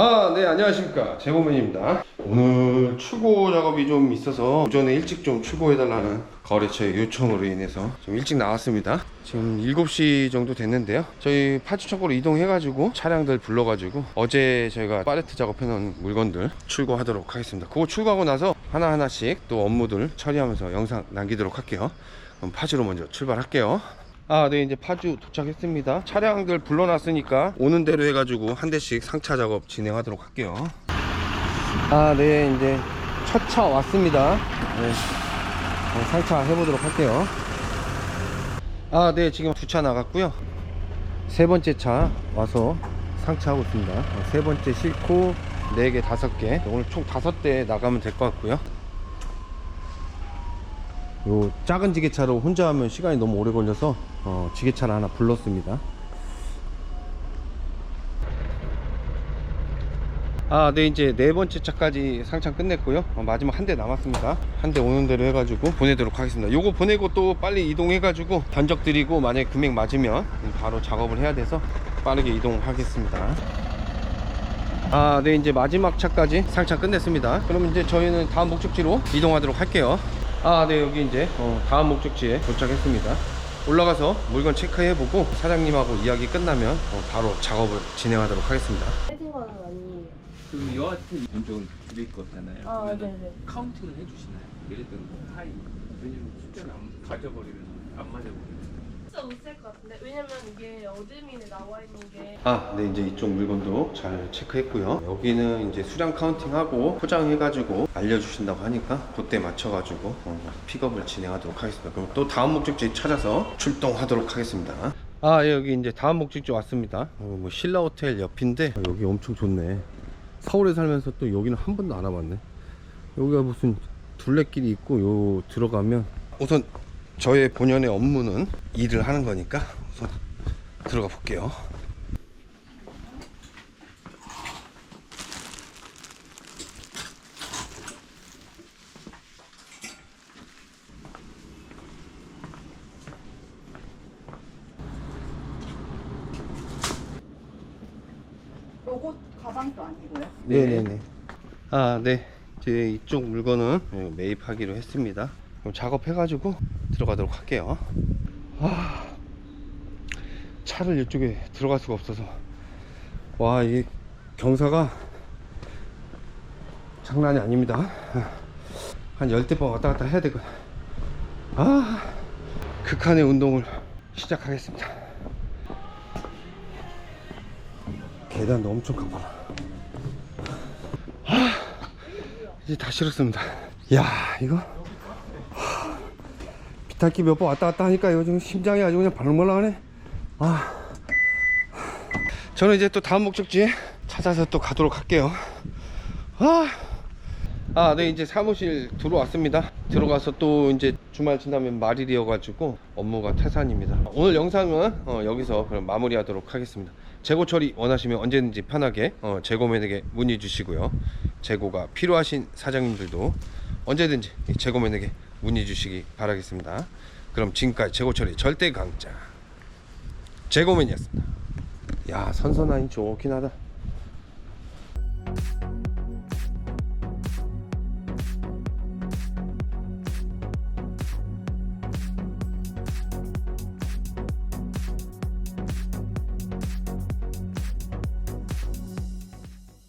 아, 네, 안녕하십니까. 재보맨입니다. 오늘 출고 작업이 좀 있어서 오전에 일찍 좀 출고해달라는 거래처의 요청으로 인해서 좀 일찍 나왔습니다. 지금 7시 정도 됐는데요. 저희 파주청구로 이동해가지고 차량들 불러가지고 어제 저희가 팔레트 작업해놓은 물건들 출고하도록 하겠습니다. 그거 출고하고 나서 하나하나씩 또 업무들 처리하면서 영상 남기도록 할게요. 그럼 파주로 먼저 출발할게요. 아, 네, 이제 파주 도착했습니다. 차량들 불러놨으니까 오는 대로 해가지고 한 대씩 상차 작업 진행하도록 할게요. 아, 네, 이제 첫 차 왔습니다. 네, 어, 상차 해보도록 할게요. 아, 네, 지금 두 차 나갔고요. 세 번째 차 와서 상차하고 있습니다. 어, 세 번째 싣고 네 개, 다섯 개. 오늘 총 다섯 대 나가면 될 것 같고요. 요 작은 지게차로 혼자 하면 시간이 너무 오래 걸려서 어, 지게차를 하나 불렀습니다. 아, 네 이제 네 번째 차까지 상창 끝냈고요. 어, 마지막 한 대 남았습니다. 한 대 오는 대로 해가지고 보내도록 하겠습니다. 요거 보내고 또 빨리 이동해가지고 견적 드리고 만약에 금액 맞으면 바로 작업을 해야 돼서 빠르게 이동하겠습니다. 아, 네 이제 마지막 차까지 상창 끝냈습니다. 그럼 이제 저희는 다음 목적지로 이동하도록 할게요. 아, 네 여기 이제 어, 다음 목적지에 도착했습니다. 올라가서 물건 체크해보고 사장님하고 이야기 끝나면 어, 바로 작업을 진행하도록 하겠습니다. 아니에요. 그 여하튼 이쪽은 드릴 거잖아요. 아, 그러면 네네. 카운팅을 해주시나요? 예를 들어 뭐 하이 왜냐면 숫자를 안 가져버리면 안 맞아버리면 진짜 못쓸것 같은데 왜냐면 이게 어드민에 나와 있는 게 아, 네, 이제 이쪽 물건도 잘 체크했고요. 여기는 이제 수량 카운팅하고 포장해가지고 알려주신다고 하니까 그때 맞춰가지고 어, 픽업을 진행하도록 하겠습니다. 그럼 또 다음 목적지 찾아서 출동하도록 하겠습니다. 아, 예, 여기 이제 다음 목적지 왔습니다. 어, 뭐 신라 호텔 옆인데 아, 여기 엄청 좋네. 서울에 살면서 또 여기는 한 번도 안 와봤네. 여기가 무슨 둘레길이 있고 요 들어가면 우선 저의 본연의 업무는 일을 하는 거니까 우선 들어가 볼게요. 요거 가방도 아니고요. 네네네. 아, 네. 제 이쪽 물건은 예, 매입하기로 했습니다. 그럼 작업해가지고 들어가도록 할게요. 아, 차를 이쪽에 들어갈 수가 없어서. 와, 이 경사가 장난이 아닙니다. 한 열대 번 왔다 갔다 해야 되거든. 아, 극한의 운동을 시작하겠습니다. 계단도 엄청 가파라. 이제 다 실었습니다. 야 이거 하, 비탈기 몇번 왔다 갔다 하니까 지금 심장이 아주 그냥 발멀하네. 아, 저는 이제 또 다음 목적지에 찾아서 또 가도록 할게요. 아, 아, 네 이제 사무실 들어왔습니다. 들어가서 또 이제 주말 지나면 말일이어가지고 업무가 태산입니다. 오늘 영상은 어, 여기서 그럼 마무리하도록 하겠습니다. 재고 처리 원하시면 언제든지 편하게 어, 재고맨에게 문의 주시고요. 재고가 필요하신 사장님들도 언제든지 이 재고맨에게 문의 주시기 바라겠습니다. 그럼 지금까지 재고 처리 절대 강자 재고맨이었습니다. 야 선선하니 좋긴 하다.